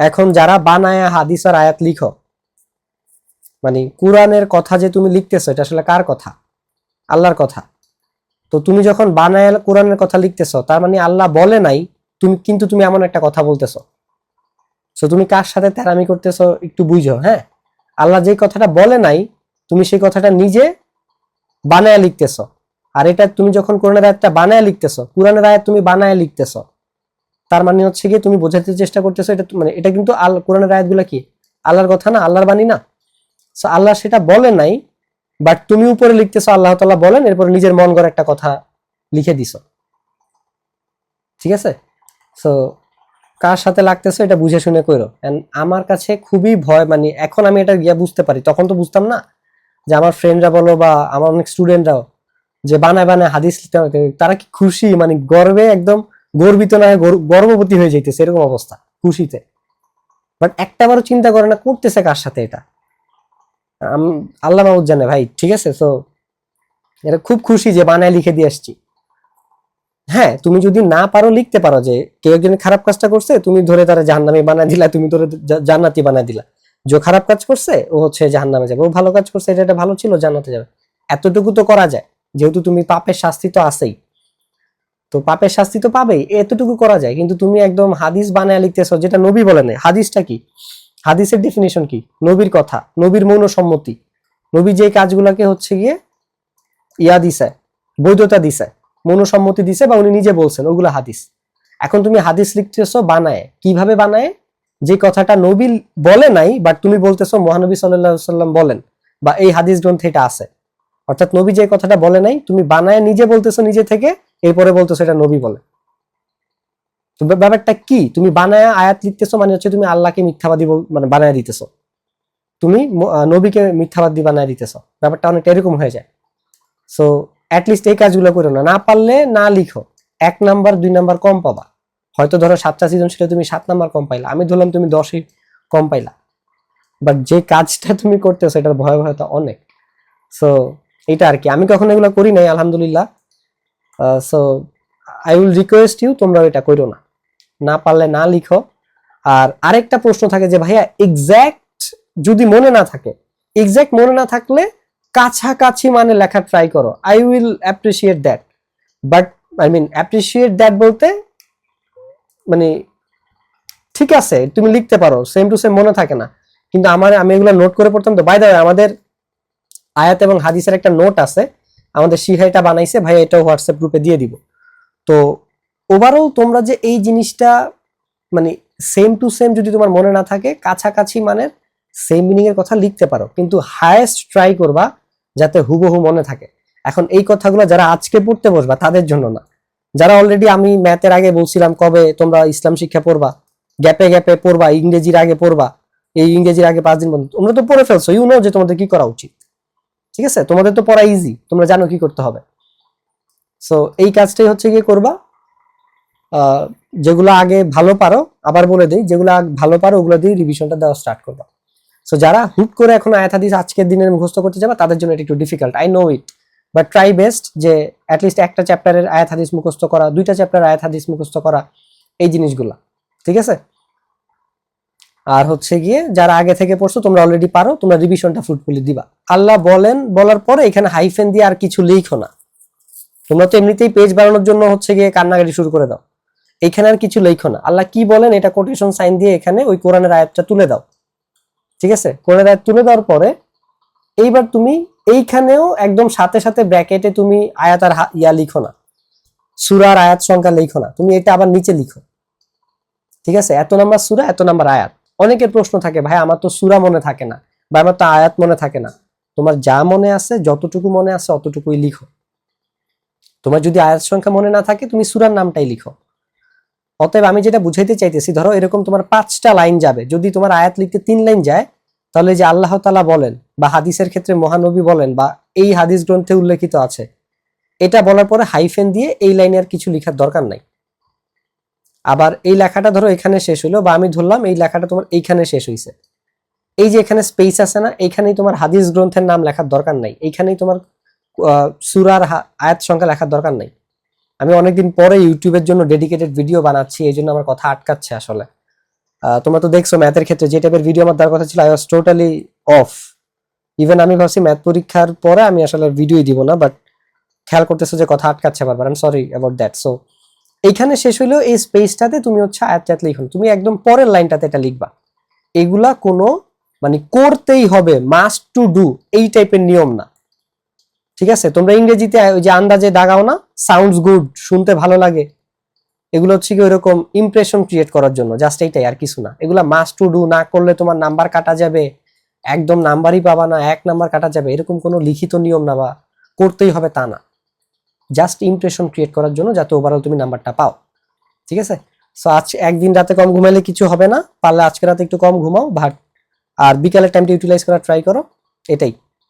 এখন যারা বানায় হাদিস আর আয়াত লিখো মানে কোরআনের কথা যে তুমি লিখতেছো, এটা আসলে কার কথা? আল্লাহর কথা। তো তুমি যখন বানায় কোরআনের কথা লিখতেছো, তার মানে আল্লাহ বলে নাই, তুমি, কিন্তু তুমি এমন একটা কথা বলতেছো। তো তুমি কার সাথে তেরামি করতেছো, একটু বুঝো হ্যাঁ? আল্লাহ যে কথাটা বলে নাই, তুমি সেই কথাটা নিজে বানায় লিখতেছো। আর এটা তুমি যখন কোরআনের আয়াতটা বানায় লিখতেছো, কোরআনের আয়াত তুমি বানায় লিখতেছো। তার মানে হচ্ছে কি তুমি বোঝাতে চেষ্টা করতেছো এটা মানে এটা কিন্তু আল কোরআনের আয়াতগুলো কি? আল্লাহর কথা না? আল্লাহর বাণী না? সো আল্লাহ সেটা বলে নাই বাট তুমি উপরে লিখতেছো, আল্লাহ তাআলা বলেন, এরপর নিজের মন গড়া একটা কথা লিখে দিছো। ঠিক আছে? সো কার সাথে লাগতেছে এটা বুঝে শুনে কইরো। এন্ড আমার কাছে খুবই ভয় মানে এখন আমি এটা গিয়া বুঝতে পারি। তখন তো বুঝতাম না যে আমার ফ্রেন্ডরা বলো বা আমার অনেক স্টুডেন্টরাও যে বানায় বানায় হাদিস তারা কি খুশি? মানে গর্বে একদম গর্বিত না গর্ভবতী হয়ে যাইতেছে, এরকম অবস্থা, খুশিতে। বাট একটা বারও চিন্তা করে না, করতেছে কার সাথে এটা? আল্লাহ মাহমুদ জানে, ভাই, ঠিক আছে? তো এটা খুব খুশি যে বানায় লিখে দিয়ে আসছি। হ্যাঁ তুমি যদি না পারো, লিখতে পারো যে কেউ একজন খারাপ কাজটা করছে, তুমি ধরে তারা জাহান্নামি বানায় দিলা, তুমি ধরে জান্নাতি বানায় দিলা। যে খারাপ কাজ করছে, ও হচ্ছে জাহান্নামে যাবে। ও ভালো কাজ করছে, এটা ভালো ছিল, জান্নাতে যাবে। এতটুকু তো করা যায়। যেহেতু তুমি পাপের শাস্তি তো আছেই। তো পাপের শাস্তি তো পাবেই, এতটুকু করা যায়। কিন্তু তুমি একদম হাদিস বানায় লিখতেছো, যেটা নবী বলে নাই। হাদিসটা কি? হাদিসের ডেফিনেশন কি? নবীর কথা, নবীর মৌন সম্মতি নবী যে কাজগুলোকে হচ্ছে গিয়ে ইয়া দিছে, বৈধতা দিছে, মৌনসম্মতি দিছে বা উনি নিজে বলছেন, ওগুলো হাদিস। এখন তুমি হাদিস লিখতেছো, বানায়। কীভাবে বানায়? যে কথাটা নবী বলে নাই বাট তুমি বলতেছো, মহানবী সাল্লাম বলেন, বা এই হাদিস গ্রন্থে এটা আছে। অর্থাৎ নবী যে কথাটা বলে নাই, তুমি বানায় নিজে বলতেছো নিজে থেকে, এরপরে বলতেছো এটা নবী বলে। তো ব্যাপারটা কি? তুমি বানায় আয়াত লিখতেছো মানে হচ্ছে তুমি আল্লাহকে মিথ্যাবাদী মানে বানায় দিতেছো। তুমি নবীকে মিথ্যাবাদী বানায় দিতেছো। ব্যাপারটা অনেকটা এরকম হয়ে যায়। সো অ্যাটলিস্ট এই কাজগুলো করো না। না পারলে না লিখো। এক নাম্বার, দুই নাম্বার কম পাবা। হয়তো ধরো সাতটা সিজন ছিল, তুমি সাত নাম্বার কম পাইলা। আমি ধরলাম তুমি দশই কম পাইলা। বাট যে কাজটা তুমি করতেছো, এটার ভয়াবহতা অনেক। সো এটা আর কি। আমি কখনো এগুলো করি নাই, আলহামদুলিল্লাহ। So I will request you তোমরা এটা করো না। না পারলে না লিখো। আর আরেকটা প্রশ্ন থাকে যে, ভাইয়া এক্স্যাক্ট যদি মনে না থাকে এক্স্যাক্ট মনে না থাকলে কাছাকাছি মানে লেখা ট্রাই করো। I will appreciate that but I mean appreciate that বলতে মানে ঠিক আছে, তুমি লিখতে পারো। সেম টু সেম মনে থাকে না। কিন্তু আমার, আমি এগুলো নোট করে পড়তাম তো। বাই দ্য আমাদের আয়াত এবং হাদিসের একটা নোট আছে, আমাদের শিহাইটা বানাইছে ভাই এটা হোয়াটসঅ্যাপ গ্রুপে দিয়ে দিব। তো ওভারঅল তোমরা যে এই জিনিসটা মানে সেম টু সেম যদি তোমার মনে না থাকে, কাছাকাছি মানে সেম মিনিং এর কথা লিখতে পারো, কিন্তু হায়েস্ট ট্রাই করবা যাতে হুবহু মনে থাকে। এখন এই কথাগুলো যারা আজকে পড়তে বসবা, তাদের জন্য না। যারা অলরেডি আমি ম্যাথের আগে বলছিলাম কবে তোমরা ইসলাম শিক্ষা পড়বা গ্যাপে গ্যাপে পড়বা, ইংরেজির আগে পড়বা, এই ইংরেজির আগে পাঁচ দিন বন্ধ, তোমরা তো পড়ে ফেলছো ইউ নো যে তোমাদের কি করা উচিত। ঠিক আছে? তোমাদের তো পড়া ইজি তোমরা জানো কি করতে হবে। সো এই কাজটাই হচ্ছে গিয়ে করবা। যেগুলো আগে ভালো পারো, আবার বলে দেই, যেগুলো ভালো পারো, ওগুলো দিয়ে রিভিশনটা দেওয়া স্টার্ট করবা। সো যারা হুট করে এখন আয়াত হাদিস আজকের দিনের মুখস্থ করতে যাবে, তাদের জন্য এটা একটু difficult I know it but try best যে অ্যাটলিস্ট একটা চ্যাপ্টারের আয়াত হাদিস মুখস্থ করা, দুইটা চ্যাপ্টার আয়াত মুখস্থ করা, এই জিনিসগুলা। ঠিক আছে? আর হচ্ছে গিয়ে যারা আগে থেকে পড়ছো, তোমরা অলরেডি পারো, তোমরা রিভিশনটা ফ্রুটফুলি দিবা। আল্লাহ বলেন, বলার পরে এখানে হাইফেন দিয়ে আর কিছু লিখো না। তোমরা তো এমনিতেই পেজ বানানোর জন্য হচ্ছে গিয়ে কান্নাকাটি শুরু করে দাও। এখানে আর কিছু লিখো না। আল্লাহ কি বলেন, এটা কোটেশন সাইন দিয়ে এখানে ওই কোরআনের আয়াতটা তুলে দাও। ঠিক আছে? কোরআনের আয়াত তুলে দেওয়ার পরে এইবার তুমি এইখানেও একদম সাথে সাথে ব্র্যাকেটে তুমি আয়াত আর ইয়া লিখো না। সুরার আয়াত সংখ্যা লিখো না। তুমি এটা আবার নিচে লিখো। ঠিক আছে? এত নাম্বার সুরা, এত নাম্বার আয়াত। অনেকের প্রশ্ন থাকে, ভাই, আমার তো সুরা মনে থাকে না বা আমার তো আয়াত মনে থাকে না। তোমার যা মনে আছে, যতটুকু মনে আছে, অতটুকুই লিখো। তোমার যদি আয়াত সংখ্যা মনে না থাকে, তুমি সুরার নামটাই লিখো। অতএব আমি যেটা বুঝাইতে চাইতেছি, ধরো এরকম তোমার পাঁচটা লাইন যাবে। যদি তোমার আয়াত লিখতে তিন লাইন যায়, তাহলে যে আল্লাহ তালা বলেন বা হাদিসের ক্ষেত্রে মহানবী বলেন বা এই হাদিস গ্রন্থে উল্লেখিত আছে, এটা বলার পরে হাইফেন দিয়ে এই লাইনে আর কিছু লেখার দরকার নাই। আবার এই লেখাটা ধরো এখানে শেষ হইল, বা আমি ধরলাম এই লেখাটা তোমার এইখানে শেষ হইছে। এই যে এখানে স্পেস আছে না, এইখানেই তোমার হাদিস গ্রন্থের নাম লেখার দরকার নাই। এইখানেই তোমার সুরার আয়াত সংখ্যা লেখার দরকার নাই। আমি অনেকদিন পরে ইউটিউবের জন্য ডেডিকেটেড ভিডিও বানাচ্ছি, এই জন্য আমার কথা আটকাচ্ছে আসলে। তোমরা তো দেখছ ম্যাথের ক্ষেত্রে, যে টাইপের ভিডিও আমার দেওয়ার কথা ছিল I was totally off even আমি ভাবছি ম্যাথ পরীক্ষার পরে আমি আসলে ভিডিওই দিব না বাট খেয়াল করতেছো যে কথা আটকাচ্ছে বারবার। I sorry about that so এইখানে শেষ হইল এই স্পেসটাতে তুমি হচ্ছে আয়াত লিখো। তুমি একদম পরের লাইনটাতে এটা লিখবা। এগুলা কোনো মানে করতেই হবে মাস্ট টু ডু এই টাইপের নিয়ম না। ঠিক আছে? তোমরা ইংরেজিতে ওই যে আন্দাজে দাগাও না সাউন্ডস গুড শুনতে ভালো লাগে। এগুলো হচ্ছে কি ওইরকম ইমপ্রেশন ক্রিয়েট করার জন্য জাস্ট এইটাই, আর কিছু না। এগুলা মাস্ট টু ডু না করলে তোমার নাম্বার কাটা যাবে, একদম নাম্বারই পাবা না, এক নাম্বার কাটা যাবে, এরকম কোনো লিখিত নিয়ম না বা করতেই হবে তা না। জাস্ট ইমপ্রেশন ক্রিয়েট করার জন্য যাতে ওভারঅল তুমি নাম্বারটা পাও। ঠিক আছে? সো আজ একদিন রাতে কম ঘুমাইলে কিছু হবে না, পারলে আজকে রাতে একটু কম ঘুমাও, বাট আর বিকালের টাইমটা ইউটিলাইজ করার ট্রাই করো, এটাই।